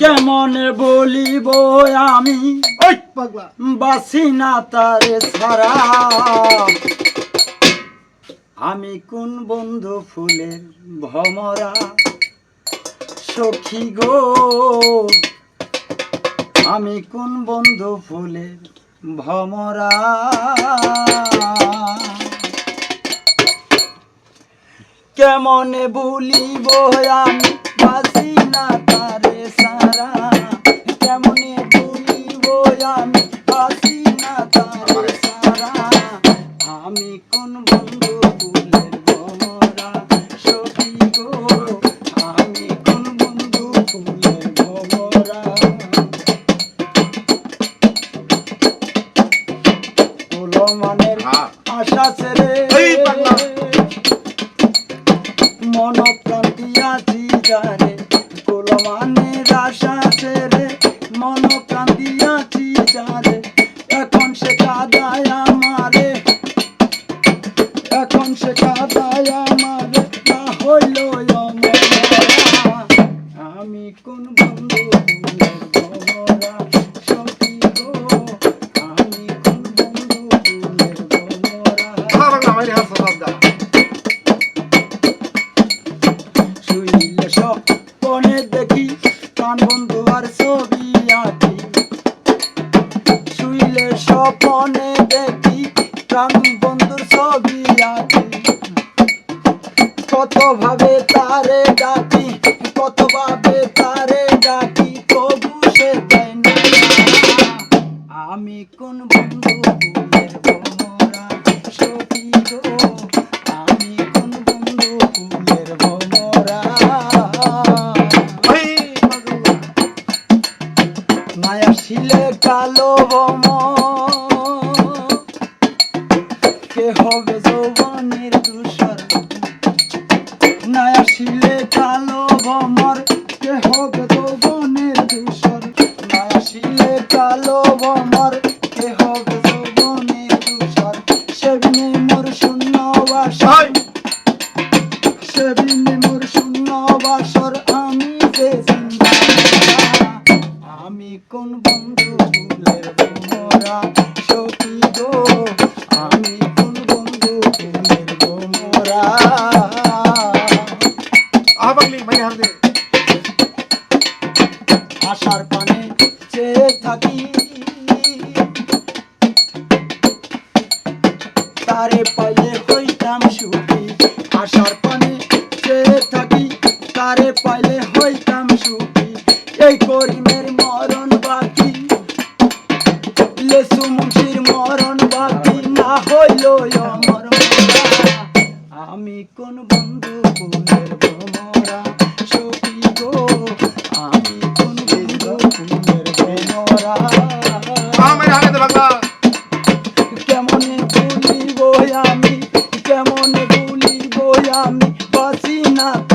কেমন বলিব আমি? বাসি না তারে ছাড়া। আমি কোন বন্ধু ফুলের ভমরা সখী গো আমি কোন বন্ধু ফুলের ভমরা কেমনে বলিব আমি? তোলো মনের হ্যাঁ। আশা ছেড়ে। মন প্রান্তি আছি যারে গোলমানের আশা ছেড়ে কত ভাবে তারে ডাকি কত ভাবে তারে ডাকি, তবু সে আমি কোন বন্ধু কালো কে হবে যৌবনের যৌবনের তুষার নায়া শিলে কালো বমর কে হবে যৌবনের তুষার সেবিনে মোর শূন্য বাসা ওই সেদিনে মোর শূন্য বাসর। আমি যে আমি কোন বন্ধু ফুলের ভোমরা সখী গো আমি কোন বন্ধু ফুলের ভোমরা আহ পাগলি মারি হার তারে পাইলে হইতাম সুখী। আশার পানে থাকি পাইলে হইতাম সুখী। এই করিমের মরণ বাকি। লেসু মুন্সির মরণ না